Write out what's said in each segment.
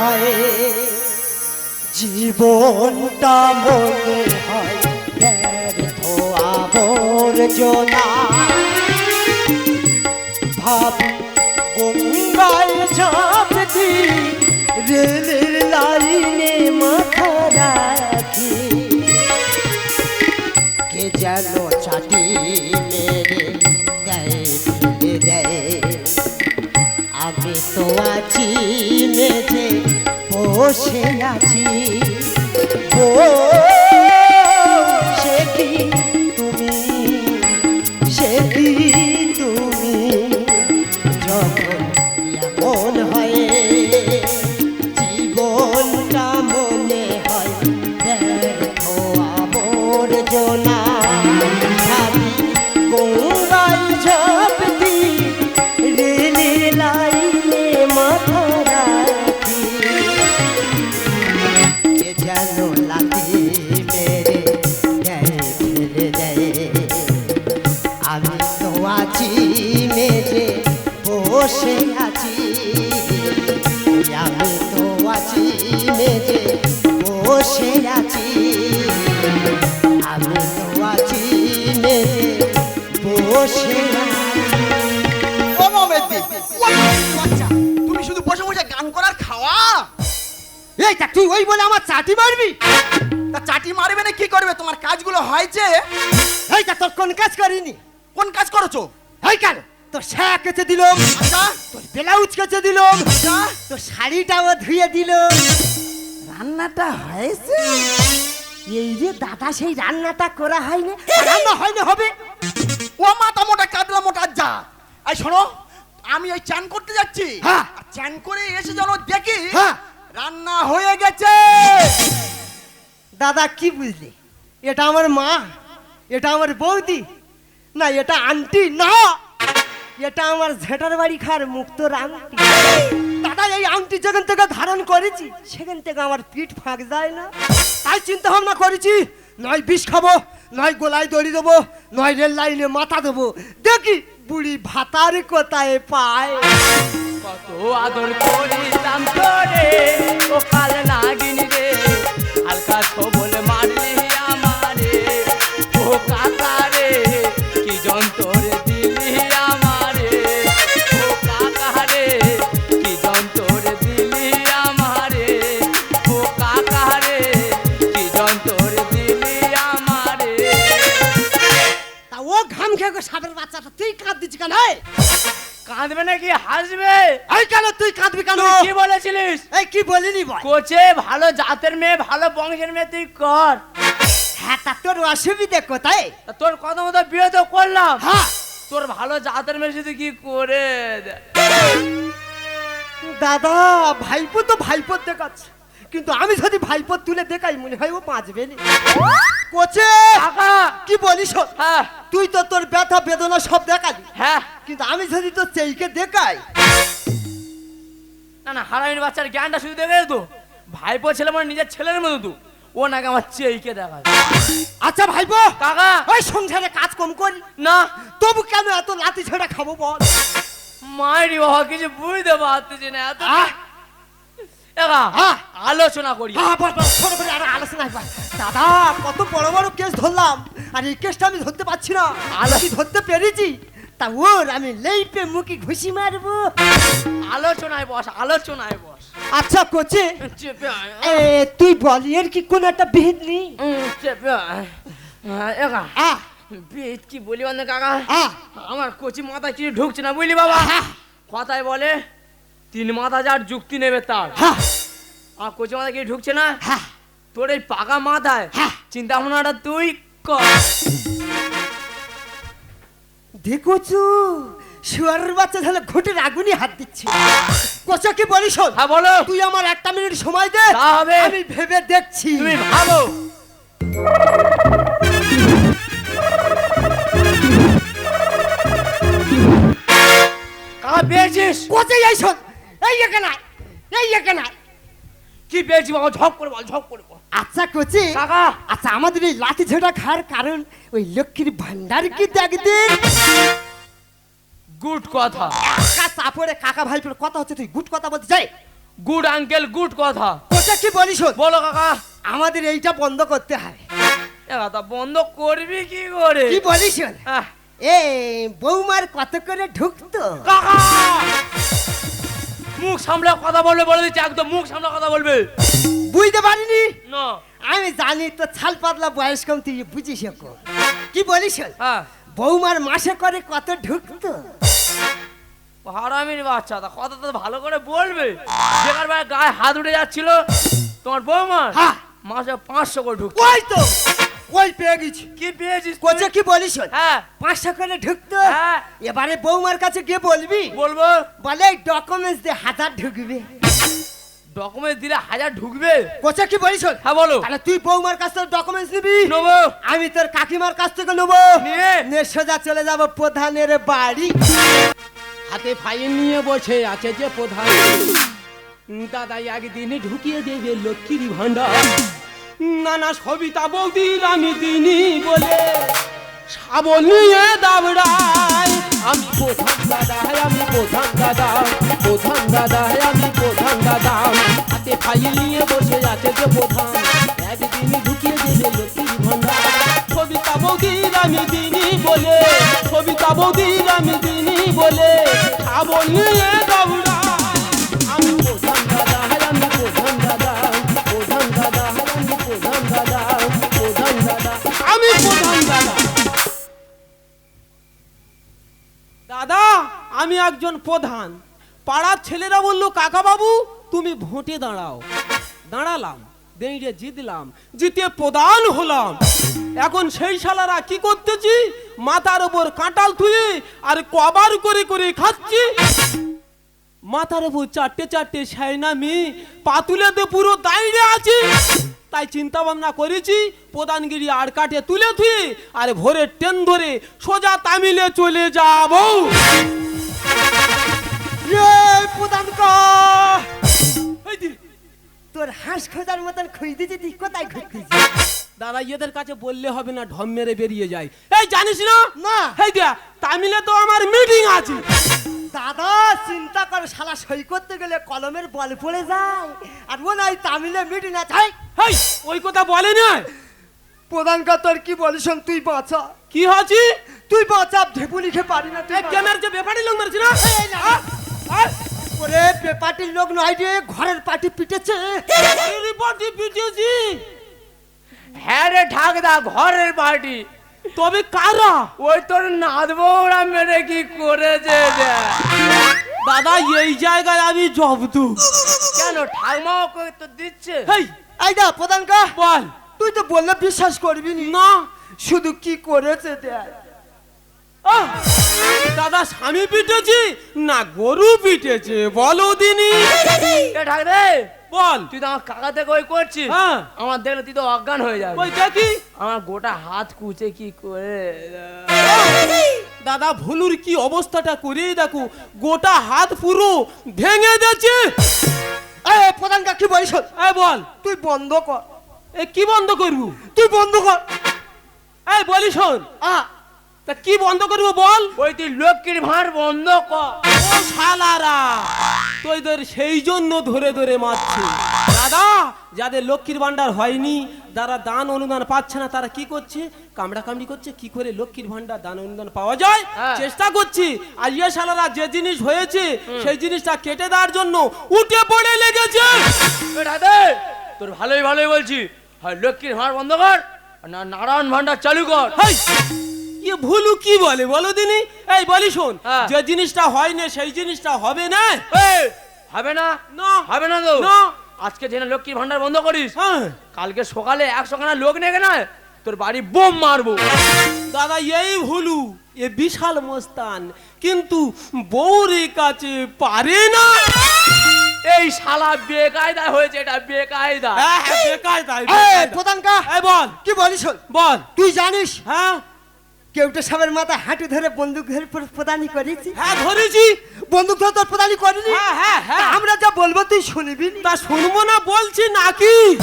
হয়, জীবনটা মনে হয় ব্যর্থ ভাবি গঙ্গায় ঝাঁপ দি রেলের লাইনে মাথা রাখি। কে যেন চাটি দেয় দেয়। আমি তো আছি বসে আছি। ও বসে আছি আমি তো আছি বসে তুমি শুধু বসে বসে গান করার খাওয়া। এই তা তুই ওই বলে আমার চাটি মারবি? তা চাটি মারবে না কি করবে? তোমার কাজগুলো হয়েছে এই তা তোর কোন কাজ করিনি? কোন কাজ করেছ? এই কেন তোর শ্যা কেচে দিলাম আচ্ছা। তোর ব্লাউজ কেচে দিলাম আচ্ছা। তোর শাড়িটাও ধুয়ে দিল রান্নাটা হয়েছে? এই যে দাদা সেই রান্নাটা করা হয়নি। রান্না হয়নি হবে? ও মাথা মোটা কাতলা মোটা যা এই শোনো আমি ওই চান করতে যাচ্ছি। হ্যাঁ। চান করে এসে যেন দেখি হ্যাঁ। রান্না হয়ে গেছে। দাদা কি বুঝলি? এটা আমার মা এটা আমার বৌদি। না এটা আন্টি না। এটা আমার ঝেটার বাড়ি খার মুক্ত আংটি দাদা, এই আংটি যেখান থেকে ধারণ করেছি, সেখান থেকে আমার পিঠ ফাঁক যায় না। তাই চিন্তা ভাবনা করেছি, নয় বিষ খাব, নয় গোলায় দড়ি দেবো, নয় রেল লাইনে মাথা দেবো। দেখি বুড়ি ভাতার কোথায় পায়। কত আদর করিতাম তোরে, ও কাল নাগিনী রে। হাসবে এই কেন তুই কাঁদবি কেন? কি বলেছিলিস? এই কি বলিনি বল? কোচে ভালো জাতের মেয়ে ভালো বংশের মেয়ে তুই কর। হ্যাঁ তা তোর অসুবিধে কোথায়? তোর কথা মতো বিয়ে তো করলাম। হ্যাঁ। তোর ভালো জাতের মেয়ে শুধু কি করে। দাদা ভাইপো তো ভাইপো দেখাচ্ছে। কিন্তু আমি যদি ভাইপো তুলে দেখাই মনে হয় ও বাঁচবে নি। কোচে! কি বলিস? হ্যাঁ। তুই তো তোর ব্যথা বেদনা সব দেখালি। হ্যাঁ। কিন্তু আমি যদি তোর চেইকে দেখাই। না না হারামির বাচ্চার জ্ঞানটা শুধু দেখে তো। ভাইপো ছেলে মানে নিজের ছেলের মতো তো। ও নাকি আমার চেইকে দেখা আচ্ছা ভাইপো! কাকা! ওই সংসারে কাজ কম করি। না। তবু কেন এত লাতি ছেড়া খাব বল? মায়েরই বাবা কিছু বুঝতে পারতেছি না। এত। আলোচনা করি। আলোচনা দাদা কত বড় বড় কেস ধরলাম আর এই কেসটা আমি ধরতে পারছি না। আলোচি ধরতে পেরেছি? তা ওর আমি লেইপে মুখে ঘুষি মারবো। আলোচনায় বস আলোচনায় বস। আচ্ছা কোচে। তুই বল এর কি কোন একটা বিহিত নেই? একা কি বলি বন্ধু কাকা আমার কচি মাথায় কিছু ঢুকছে না বুঝলি বাবা? কথায় বলে তিন মাথা যার যুক্তি নেবে তার। হ্যাঁ। আমার কচি মাথায় কিছু ঢুকছে না? হ্যাঁ। তোর এই পাকা মাথায় হ্যাঁ। চিন্তা ভাবনাটা তুই কর। দেখোছু শুয়ারের বাচ্চা তাহলে ঘুটের আগুনই হাত দিচ্ছে। কোচা কি বলিস হ্যাঁ বলো। তুই আমার একটা মিনিট সময় দে। তা হবে। আমি ভেবে দেখছি। তুমি ভাবো। কাকা পেয়েছিস? এই শোন এই এখানে এই এখানে। কি পেয়েছি বাবা ঝপ করে বল ঝপ করে বল। আচ্ছা কোচি কাকা। আচ্ছা আমাদের এই লাঠি ঝোড়া খাওয়ার কারণ ওই লক্ষ্মীর ভান্ডার কি গুড কথা। কাকা চাপড়ে কাকা ভাইপোর কথা হচ্ছে তুই গুড কথা বলতে যাই গুড আঙ্কেল গুড কথা। কোচা কি বলিস বলো কাকা। আমাদের এইটা বন্ধ করতে হয়। বন্ধ করবি কি করে? কি বলিস এ বৌমার কত করে ঢুকতো? কাকা! মুখ সামলা কথা বলবে বলে দিচ্ছি একদম মুখ সামলা কথা বলবে। বুঝতে পারিনি? না। আমি জানি তো ছাল পাতলা বয়স কম তুই বুঝিস। কি। বলিস? হ্যাঁ। বৌমার মাসে করে কত ঢুকতো? হারামির বাচ্চা তা কথা তো ভালো করে বলবে। যেখানে ভাই গায়ে হাত উঠে যাচ্ছিল তোমার বৌমা হ্যাঁ। মাসে পাঁচশো করে ঢুকতো। ওই তো। ওই পেয়ে গেছি কি পেয়েছিস? কোচে কি বলিস হ্যাঁ। পাঁচশো করে ঢুকতো? হ্যাঁ। এবারে বৌমার কাছে গিয়ে বলবি? বলব। বলে ডকুমেন্টস দিয়ে হাজার ঢুকবে। ডকুমেন্ট দিলে হাজার ঢুকবে? কোচে কি বলিস হ্যাঁ বলো। তাহলে তুই বৌমার কাছ থেকে ডকুমেন্টস নিবি? নেব। আমি তোর কাকিমার কাছ থেকে নেব। নিয়ে। সোজা চলে যাব প্রধানের বাড়ি। হাতে ফাইল নিয়ে বসে আছে যে প্রধান। দাদা একদিনে ঢুকিয়ে দেবে লক্ষ্মীর ভান্ডার নানা সবিতা বৌদির আমি দিনি বলে। শাবল নিয়ে দাবড়াই আমি প্রধান দাদা আমি প্রধান দাদা প্রধান দাদা আমি প্রধান দাদা হাতে ফাইল নিয়ে বসে আছে যে প্রধান, একদিনে ঢুকিয়ে দেবে লক্ষ্মীর ভান্ডার। সবিতা বৌদির আমি দিনি বলে, সবিতা বৌদির আমি দিনি বলে শাবল নিয়ে একজন প্রধান। পাড়ার ছেলেরা বলল, কাকা বাবু, তুমি ভোটে দাঁড়াও। দাঁড়ালাম দেঁড়ে জিতলাম, জিতে প্রধান হলাম। এখন সেই শালারা কি করতেছি? মাথার ওপর কাঁটাল থুয়ে আর কবার করে করে খাচ্ছি। মাথার উপর চারটে চারটে সাইনামি পাতুলেতে পুরো দাঁড়িয়ে আছি। তাই চিন্তা ভাবনা করেছি, প্রধানগিরি আর কাটে তুলে থুয়ে আর ভোরের ট্রেন ধরে সোজা তামিলে চলে যাব। তোর হাঁস খোঁজার মতন খুঁজতে যদি কোথায় ঘুরতেছি দাদা এদের কাছে বললে হবে না ঢম মেরে বেরিয়ে যায়। এই জানিস না? না। এই দিয়া তামিলে তো আমার মিটিং আছে। দাদা চিন্তা কর শালা সই করতে গেলে কলমের বল পড়ে যায়। আর ও নাই তামিলে মিটিং আছে। হাই, ওই কথা বলে না? প্রধান তোর কি বলিস তুই বাঁচা। কি হচ্ছে তুই বাঁচা ঢেপু লিখে পারি না তুই ক্যামেরার যে ব্যাপারই লোক মারছি না। ওরে পেপাটির লোক নয় রে ঘরের পাটি পিটেছে। হ্যাঁ রে ঠাকদা ঘরের পার্টি তবে কারা? ওই তোর নাদবৌড়া মেরে কি করেছে। দাদা এই জায়গায় আমি জব্দু কেন ঠাকমাও তো দিচ্ছে? হেই না প্রধান কা বল। তুই তো বললে বিশ্বাস করবি নি। না। শুধু কি করেছে দেখ। আহ! দাদা স্বামী পিটেছি না গরু পিটেছে? বলো দিনি। এ বল। তুই তো আমার কাকা থেকে ওই করছিস? হ্যাঁ। আমার দেখলে তুই তো অজ্ঞান হয়ে যাবে। ওই দেখি। আমার গোটা হাত কুচে কি করে? দাদা ভুলুর কি অবস্থাটা করিয়ে দেখো। গোটা হাত পুরো ভেঙে যাচ্ছে এই প্রধান কা কি বলিস শোন? বল। তুই বন্ধ কর। এ কি বন্ধ করব? তুই বন্ধ কর। বলি শোন। আ তা কি বন্ধ করব বল? ওই তুই লক্ষ্মীর ভাঁড় বন্ধ কর। ও শালারা তোদের সেই জন্য ধরে ধরে মারছে। দাদা যাদের লক্ষ্মীর ভান্ডার হয়নি যারা দান অনুদান পাচ্ছে না তারা কি করছে? কামড়া কামড়ি করছে কি করে লক্ষ্মীর ভান্ডার দান অনুদান পাওয়া যায়? হ্যাঁ। চেষ্টা করছি। আর ইয়ে শালারা যে জিনিস হয়েছে সেই জিনিসটা কেটে দেওয়ার জন্য উঠে পড়ে লেগেছে। তোর ভালোই ভালোই বলছি। হয় লক্ষ্মীর ভাঁড় বন্ধ কর না নারায়ণ ভান্ডার চালু কর। হেই, ইয়ে ভুলু কি বলে? বলো দিনি। এই বলি শোন হ্যাঁ। যে জিনিসটা হয় না সেই জিনিসটা হবে না। এই, হবে না? না। হবে না তো? না। আজকে জেনে লক্ষ্মীর ভান্ডার বন্ধ করিস। হ্যাঁ। কালকে সকালে একশো খানা লোক নেগে না তোর বাড়ি বোম মারবো। দাদা এই ভুলু এ বিশাল মস্তান কিন্তু বউরে কাছে পারে না। এই শালা বেকায়দা হয়েছে এটা বেকায়দা। হ্যাঁ, হ্যাঁ, এই বেকায়দা। প্রধান কা এই বল। কি বলিস? বল। তুই জানিস হ্যাঁ? কেউটে সাবের মাথা হাঁটু ধরে বন্দুক ধরে প্র- প্রদানি করেছি। হ্যাঁ ধরেছি। বন্দুক ধরে তোর প্রদানি করিনি। হ্যাঁ হ্যাঁ হ্যাঁ। আমরা যা বলব তুই শুনবি তা শুনব না বলছি নাকি?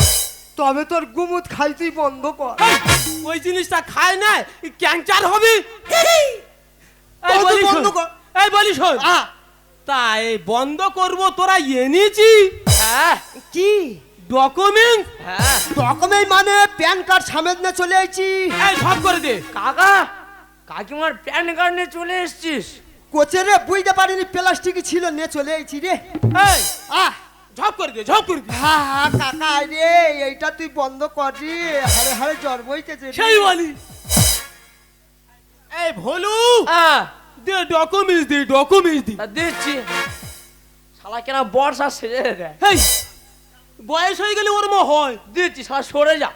তবে তোর গুমুত খাই তুই বন্ধ কর। ওই জিনিসটা খায় না ক্যান্সার হবে। এই বলি শোন। এই বলি শোন। তা এই বন্ধ করব তোরা এনেছি। হ্যাঁ কি? ডকুমেন্ট? হ্যাঁ। ডকুমেন্ট মানে প্যান কার্ড সামনে চলে আইছি এই সব করে দে। কাকা কাকিমার প্যান কার্ড নিয়ে চলে এসছিস। কোচে রে বুঝতে পারিনি প্লাস্টিকই ছিল নিয়ে চলে আইছি রে। এই আহ ঝপ করে দে ঝপ করে দে। হ্যাঁ হ্যাঁ কাকা রে এইটা তুই বন্ধ কর রে। হারে হারে জ্বর বইতেছে সেই বলি। এই ভোলু হ্যাঁ দে ডকুমেন্টস দে ডকুমেন্টস দে। দিচ্ছি। শালা কেনা বর্ষা সেজে দেয়। হেই বয়স হয়ে গেলে ওর মো হয়। দিচ্ছি শালা সরে যা।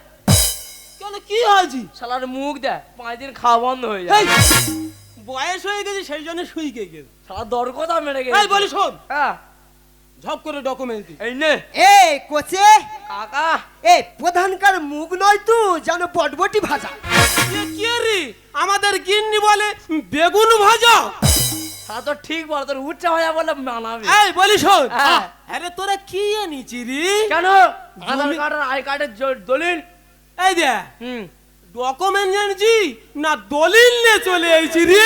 কেন কি হয়েছি? শালার মুখ দেয় পাঁচ দিন খাওয়া বন্ধ হয়ে যায়। বয়স হয়ে গেছে সেই জন্য শুই গে গেছে শালা দর কথা মেরে গেছে। বলি শোন। হ্যাঁ। ঝপ করে ডকুমেন্টস দি। এই নে। এ কোচে। কাকা। এ প্রধানকার মুখ নয় তো যেন বটবটি ভাজা। এ কে রে? আমাদের গিন্নি বলে বেগুন ভাজা। শালা তো ঠিক বল তোর উচ্চা হয়ে বলে মানাবি। এই বলি শোন। হ্যাঁ। আরে তোরা কি এনেছি রে কেন আধার কার্ড আর আই কার্ডের দলিল? এই দে হুম। ডকুমেন্ট এনেছি না দলিল নিয়ে চলে এসেছি রে?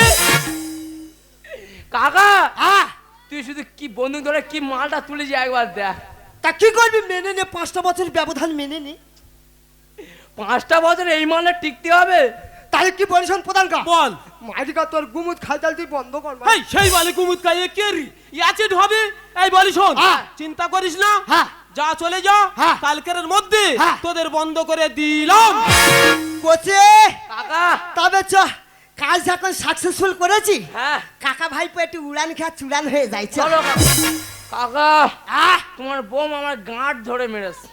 কাকা! আহ তুই শুধু কি বন্দুক ধরে কি মালটা তুলেছি একবার দেখ। তা কি করবি? মেনে নে পাঁচটা বছর ব্যবধান মেনে নে। পাঁচটা বছর এই মালে টিকতে হবে। তাহলে কি বলিস প্রধান কা? বল। মাইরিকা তোর গুমুত খাইতাল তুই বন্ধ কর। এই সেই বলে কুমুদ কাইয়ে কে রি? অ্যাসিড হবে? এই বলি শোন। হ্যাঁ। চিন্তা করিস না। হ্যাঁ। যা চলে যা হ্যাঁ। কালকের মধ্যে হ্যাঁ। তোদের বন্ধ করে দিলাম কোচে কাকা তবে চ কাজ যখন সাকসেসফুল করেছি হ্যাঁ কাকা ভাইপো একটু উড়ান খেয়া চুড়ান হয়ে যাইছে চলো কাকা। তোমার বোম আমার গাঁট ধরে মেরেছে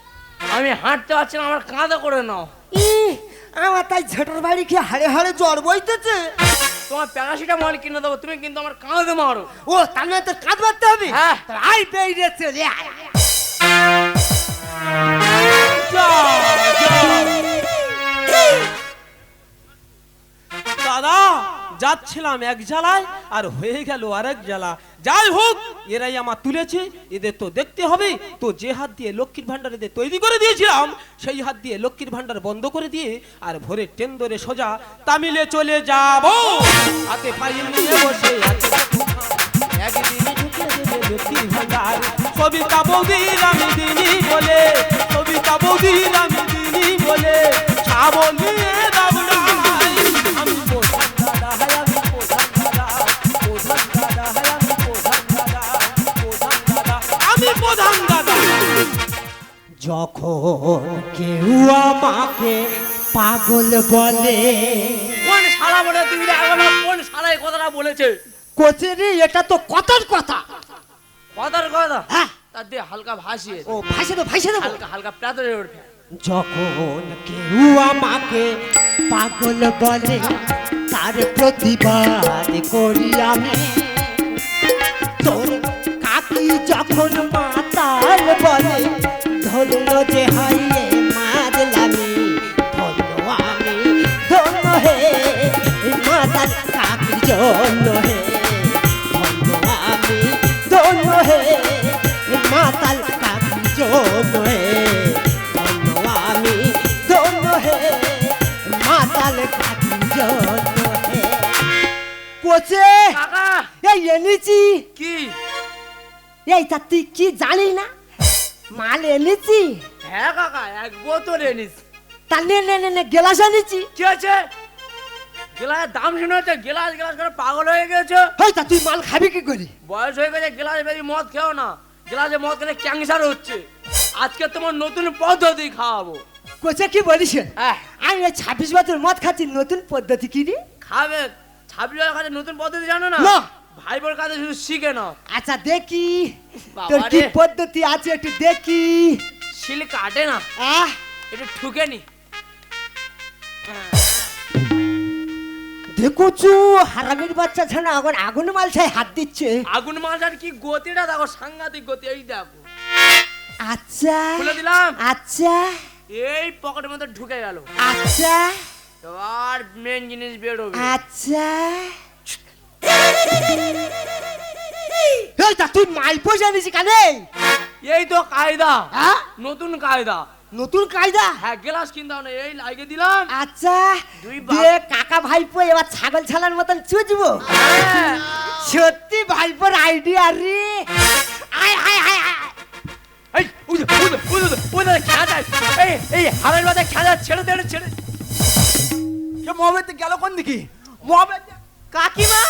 আমি হাঁটতে পারছি না আমার কাঁধে করে নাও আমার তাই ঝেটার বাড়ি খেয়ে হাড়ে হাড়ে জ্বর বইতেছে তোমার প্যারাসিটা মাল কিনে দেবো তুমি কিন্তু আমার কাঁধে মারো ও তার মানে তোর কাঁদ মারতে হবে হ্যাঁ। আই বেরিয়ে চলে আয়, আয়, আয়। যা, যা। যাচ্ছিলাম এক জ্বালায় আর হয়ে গেল আরেক জ্বালা। যাই হোক, এরাই আমার তুলেছে, এদের তো দেখতে হবে। তো যে হাত দিয়ে লক্ষ্মীর ভান্ডার এদের তৈরি করে দিয়েছিলাম, সেই হাত দিয়ে লক্ষ্মীর ভান্ডার বন্ধ করে দিয়ে আর ভোরে ট্রেন ধরে সোজা তামিলে চলে যাব। হাতে ফাইল নিয়ে বসে একদিনে দেবে লক্ষ্মীর ভান্ডার সবিতা বৌদির আমি দিনই বলে সবিতা বৌদির আমি দিনই বলে যখন কেউ আমাকে পাগল বলে কোন শালা বলে তুমি কোন এই কথাটা বলেছে? কোচেরি এটা তো কথার কথা। কথার কথা হ্যাঁ। তার দিয়ে হালকা ভাসিয়ে ও ভাসে তো ভাসে দেবো হালকা হালকা প্যাতরে ওঠে যখন কেউ আমাকে পাগল বলে তার প্রতিবাদ করি আমি। তোর কাকি যখন মাতাল বলে ধরল যে হাইয়ে মারলামি ধরল আমি ধন্য হে মাতাল কাকির জন্য হে। তা তুই কি জানি না? মাল এনেছি। হ্যাঁ কাকা এক বোতল এনিস তা নে নে নে গেলাস এনেছি। কি আছে গেলাসের দাম শুনে হচ্ছে গেলাস গেলাস করে পাগল হয়ে গেছো? হই তা তুই মাল খাবি কি করি? বয়স হয়ে গেছে গেলাস বেশি মদ খেও না। গেলাসে মদ খেলে ক্যান্সার হচ্ছে। আজকে তোমার নতুন পদ্ধতি খাওয়াবো। কোচে কি বলিস হ্যাঁ। আমি এই ছাব্বিশ বছর মদ খাচ্ছি নতুন পদ্ধতি কি রে? খাবে। ছাব্বিশ হাজার কাছে নতুন পদ্ধতি জানো না। ভাই বোর কাছে শুধু শিখে নাও। আচ্ছা দেখি। তোর কি পদ্ধতি আছে একটু দেখি। শিল কাটে না। আহ! একটু ঠুকে নি। দেখুচু হারামির বাচ্চা ছানা এখন আগুন মাল ছাই হাত দিচ্ছে। আগুন মালটার কি গতিটা? দেখো সাংঘাতিক গতি এই দেখো। আচ্ছা খুলে দিলাম। আচ্ছা। এই পকেটের মধ্যে ঢুকে গেল। আচ্ছা। আর মেন জিনিস বেরোবে আচ্ছা। এই তা তুই মাইপো জানিস কানে? এই তো কায়দা। হ্যাঁ? নতুন কায়দা। নতুন কায়দা? হ্যাঁ গ্লাস কিনতে হবে না এই লাগিয়ে দিলাম। আচ্ছা দুই বাপ- কাকা ভাইপো এবার ছাগল ছানার মতন চুজবো হ্যাঁ। সত্যি ভাইপোর আইডিয়া রে। আয় আয় আয় আয়। এই উদে উদে উদে উদে খেঁচা এই এই হাড়ের মাথায় খেঁচা ছেড়ে দে ছেড়ে সে মহাবেতে গেল কোন দিকে? মহাবেত কাকিমা?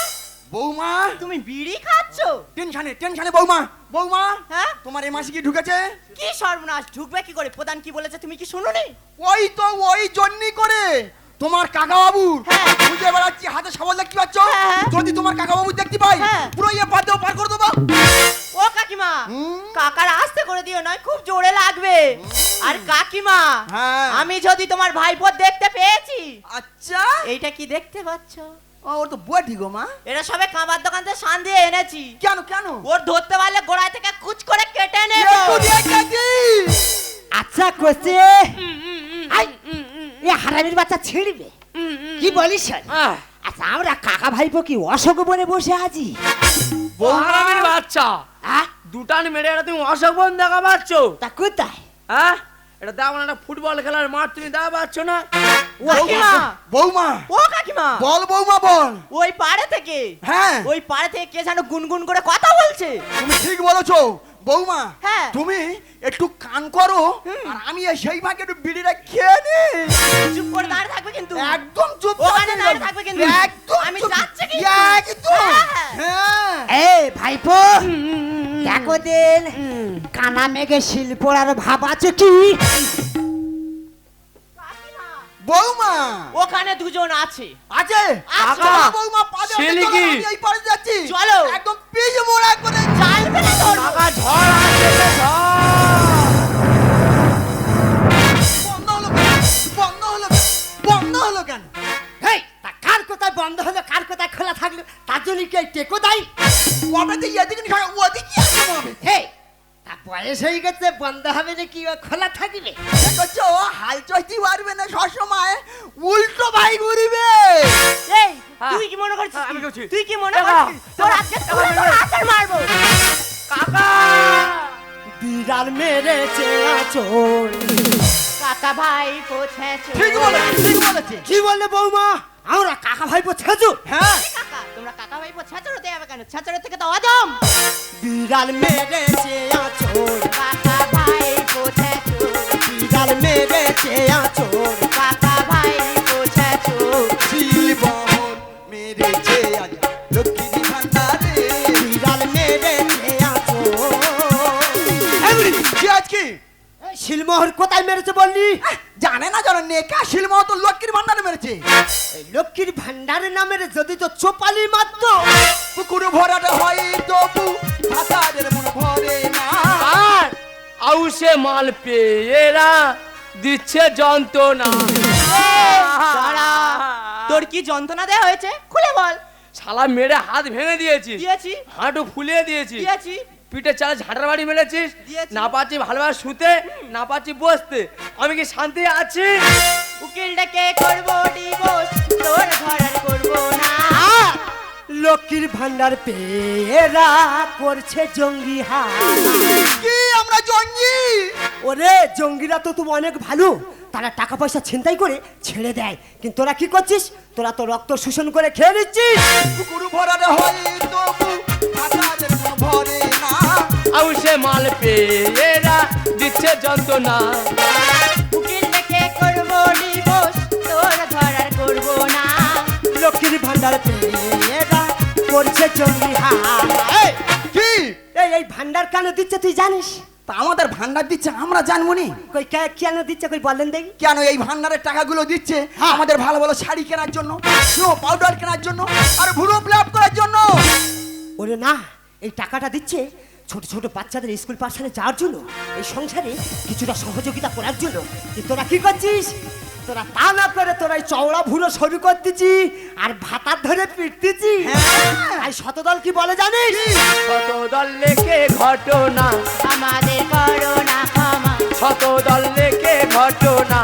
বৌমা? তুমি বিড়ি খাচ্ছো? টেনশনে টেনশনে বৌমা। বৌমা হ্যাঁ? তোমার এই মাসি কি ঢুকেছে? কি সর্বনাশ ঢুকবে কি করে? প্রধান কি বলেছে তুমি কি শুনোনি? ওই তো ওই জন্যই করে। তোমার কাকা বাবু হ্যাঁ। বুঝে বেড়াচ্ছি হাতে সবল দেখতে পাচ্ছ? হ্যাঁ, হ্যাঁ। যদি তোমার কাকা বাবু দেখতে পাই হ্যাঁ। পুরো ইয়ে দেবো পার করে দেবো। ও কাকিমা। কাকার আস্তে করে দিও নয় খুব জোরে লাগবে। আর কাকিমা হ্যাঁ। আমি যদি তোমার ভাইপো দেখতে পেয়েছি আচ্ছা। এইটা কি দেখতে পাচ্ছ? ও, ওর তো বুয়াটি গো মা। এরা সবে খাবার দোকান থেকে শান দিয়ে এনেছি। কেন কেন? ওর ধরতে পারলে গোড়ায় থেকে কুচ করে কেটে নেব। আচ্ছা কোসে আই এ হারামির বাচ্চা ছিড়বে। কি বলিস আচ্ছা আমরা কাকা ভাইপো কি অশোক বনে বসে আছি? বৌমারামের বাচ্চা। হ্যাঁ দুটান মেরে এটা তুমি অশোভন দেখা পাচ্ছ। তা কোথায়? হ্যাঁ এটা দেখো না একটা ফুটবল খেলার মাঠ তুমি দাও পাচ্ছ না। কাকিমা বৌমা। ও কাকিমা। বল বৌমা বল। ওই পাড়ে থেকে? হ্যাঁ। ওই পাড়ে থেকে কে যেন গুনগুন করে কথা বলছে? তুমি ঠিক বলেছ। বৌমা হ্যাঁ। তুমি একটু কান করো আর আমি এই সেই ভাগে একটু বিড়িটা খেয়ে নি। চুপ করে দাঁড়িয়ে থাকবে কিন্তু। একদম চুপ ওখানে থাকতে দাঁড়িয়ে থাকবে কিন্তু। একদম আমি। যাচ্ছি কিন্তু। একদম। হ্যাঁ। হ্যাঁ। এ ভাইপো। দিন কানা মেঘে শিল্পর ভাব আছে কি? বৌমা! ওখানে দুজন আছে। আছে? আছে। বৌমা পাদে শিলি এই পারে যাচ্ছি। চলো। একদম পিজ মোড়া করে চাল ফেলে ধরবো। কাকা ঝড় আসছে ঝড় বন্ধ হলো কেন? বন্ধ হলো বন্ধ হলো কেন? বন্ধ হলো কার কোথায় খোলা থাকল? তার জন্য কি টেকো দেয়? কবে থেকে এদিকে ওদিকে হবে হে তা বয়স হয়ে গেছে বন্ধ হবে না কি খোলা থাকবে? হাল চইতে পারবে না সবসময়। উল্টো ভাই ঘুরিবে। এই, হ্যাঁ। তুই কি মনে করছিস? হ্যাঁ, আমি করছি। তুই কি মনে টাকা, করছিস? তোর আজকে তোর। মারবো। কাকা! বিড়াল মেরেছে আচর কাকা ভাই পোছেছো ঠিক বলেছে ঠিক বলেছে। কি বললে বৌমা? আমরা কাকা ভাইপো ছেঁচু। হ্যাঁ? কাকা তোমরা কাকা ভাই ছাচার হতে যাবে কেন? ছাচারের থেকে তো অদম বিড়াল মেরেছে আচর কাকা ভাই পোছেছো বিড়াল মেরেছে আচর কাকা ভাই পোছেছো শিলবহর মেরেছে আজ। লক্ষ্মী ভান্ডারে বিড়াল মেরেছে আচর কি আজ কি? এই শিলমোহর কোথায় মেরেছে বললি? জানে না জানো নেকা শিলমহ তো লক্ষ্মীর ভান্ডারে মেরেছে। এই লক্ষ্মীর ভান্ডারের নামের যদি তো চোপালি মাত্র পুকুর ভরাটা হয় তবু ভাতাদের মন ভরে না। আর আউসে মাল পেয়ে এরা দিচ্ছে যন্ত্রণা। দাঁড়া তোর কি যন্ত্রণা দেওয়া হয়েছে? খুলে বল। শালা মেরে হাত ভেঙে দিয়েছি দিয়েছি। হাঁটু ফুলিয়ে দিয়েছি দিয়েছি। পিঠে চালে ঝাঁটার বাড়ি মেরেছিস না পাচ্ছি ভালোভাবে শুতে না পাচ্ছি বসতে। আমি কি শান্তি আছি? উকিল ডেকে করব ডিভোর্স তোর ঘরের করব না। লক্ষ্মীর ভান্ডার পেয়েরা করছে জঙ্গি হাত কি আমরা জঙ্গি? ওরে জঙ্গিরা তো তুমি অনেক ভালো। তারা টাকা পয়সা ছিনতাই করে ছেড়ে দেয়। কিন্তু তোরা কি করছিস? তোরা তো রক্ত শোষণ করে খেয়ে নিচ্ছিস। পুকুর ভরাটা হয় তবু ভরে আউসে মাল পেয়ে এরা দিচ্ছে যন্ত্রণা। উকিল ডেকে করব ডিভোর্স তোর ঘরের করব না। লক্ষ্মীর ভান্ডার পেয়েরা করছে জঙ্গি কি? এই এই ভান্ডার কেন দিচ্ছে তুই জানিস? তা আমাদের ভান্ডার দিচ্ছে আমরা জানব নি কই কে- কেন দিচ্ছে কই বলেন দেখি। কেন এই ভান্ডারের টাকাগুলো দিচ্ছে আমাদের ভালো ভালো শাড়ি কেনার জন্য স্নো পাউডার কেনার জন্য আর ভুরো ব্লাপ করার জন্য? ওরে না এই টাকাটা দিচ্ছে ছোট ছোট বাচ্চাদের স্কুল পাঠশালে যাওয়ার জন্য এই সংসারে কিছুটা সহযোগিতা করার জন্য। তোরা কি করছিস? তোরা তা না করে তোরা এই চওড়া ভুলো শুরু করতেছি আর ভাতার ধরে পিটতেছি। আর শতদল কি বলে জানিস? শত দল লেখে ঘটনা। আমাদের করোনা ক্ষমা। শত দল লেখে ঘটনা।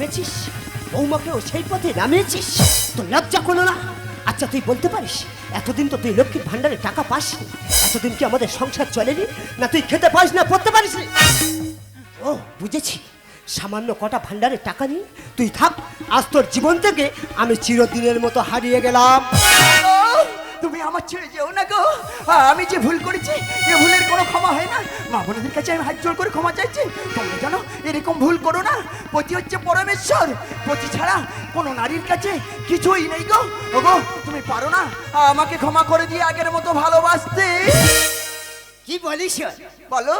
নেমেছিস? বৌমাকেও সেই পথে নামিয়েছিস? তো লজ্জা কোনো না? আচ্ছা তুই বলতে পারিস, এতদিন তো তুই লক্ষ্মীর ভান্ডারে টাকা পাসনি। এতদিন কি আমাদের সংসার চলেনি? না তুই খেতে পারিস না পড়তে পারিস ও, বুঝেছি। সামান্য কটা ভান্ডারে টাকা নিয়ে তুই থাক, আজ তোর জীবন থেকে আমি চিরদিনের মতো হারিয়ে গেলাম। তুমি আমার ছেড়ে যেও না গো। আমি যে ভুল করেছি এ ভুলের কোনো ক্ষমা হয় না। মা বোনদের কাছে আমি হাত জোর করে ক্ষমা চাইছি। তোমরা জানো এরকম ভুল করো না। পতি হচ্ছে পরমেশ্বর। পতি ছাড়া কোনো নারীর কাছে কিছুই নেই গো। ওগো তুমি পারো না। আমাকে ক্ষমা করে দিয়ে আগের মতো ভালোবাসতে। কি বলিস? বলো।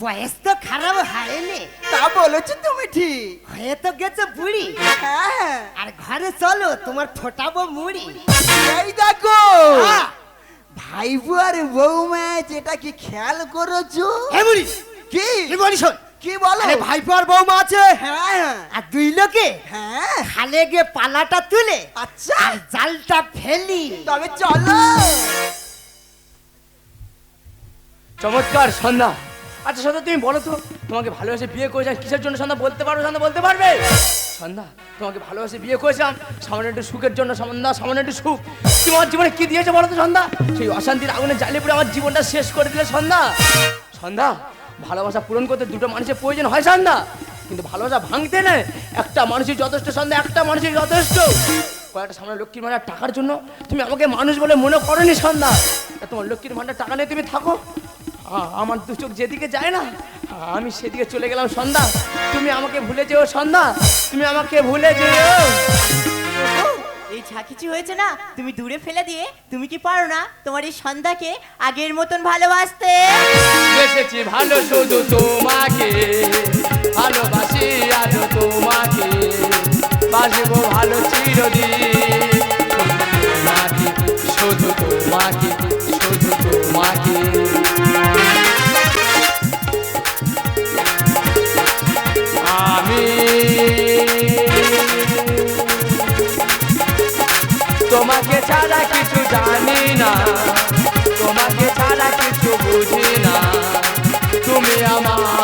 বয়স তো খারাপ হয়নি। তা বলেছ তুমি ঠিক। হয়ে তো গেছে বুড়ি। হ্যাঁ। আর ঘরে চলো তোমার ফোটাবো মুড়ি। এই দেখো। হ্যাঁ। ভাইবু আর বৌমা যেটা কি খেয়াল করেছ? হে বুড়ি! কি? কি বলিস কি বলো? আরে ভাইপো আর বৌমা আছে। হ্যাঁ। আর দুই লোকে হ্যাঁ। খালে গিয়ে পালাটা তুলে আচ্ছা। আর জালটা ফেলি। তবে চলো। চমৎকার সন্ধ্যা। আচ্ছা সন্ধ্যা, তুমি বলো তো, তোমাকে ভালোবেসে বিয়ে করেছিলাম কিসের জন্য সন্ধ্যা? বলতে পারবে সন্ধ্যা, বলতে পারবে? সন্ধ্যা, তোমাকে ভালোবেসে বিয়ে করেছিলাম সামান্য একটু সুখের জন্য, সন্ধ্যা সামান্য একটু সুখ। তুমি আমার জীবনে কি দিয়েছে বলো তো, সন্ধ্যা? সেই অশান্তির আগুনে জ্বালিয়ে পড়ে আমার জীবনটা শেষ করে দিলে সন্ধ্যা। সন্ধ্যা, ভালোবাসা পূরণ করতে দুটো মানুষের প্রয়োজন হয়, সন্ধ্যা। কিন্তু ভালোবাসা ভাঙতে নেই, একটা মানুষই যথেষ্ট, সন্ধ্যা, একটা মানুষই যথেষ্ট। কয়েকটা সামনে লক্ষ্মীর ভান্ডার টাকার জন্য তুমি আমাকে মানুষ বলে মনে করনি, সন্ধ্যা। তোমার লক্ষ্মীর ভান্ডার টাকা নিয়ে তুমি থাকো। আমার দু চোখ যেদিকে যায় না আমি সেদিকে চলে গেলাম সন্ধ্যা। তুমি আমাকে ভুলে যেও সন্ধ্যা তুমি আমাকে ভুলে যেও। এই যা কিছু হয়েছে না? তুমি দূরে ফেলে দিয়ে তুমি কি পারো না তোমার এই সন্ধ্যাকে আগের মতন ভালোবাসতে? বেসেছি ভালো শুধু তোমাকে ভালোবাসি আজ তোমাকে। বাসবো ভালো চিরদিন। শুধু তোমাকে শুধু তোমাকে। তোমাকে ছাড়া কিছু জানি না। তোমাকে ছাড়া কিছু বুঝি না। তুমি আমার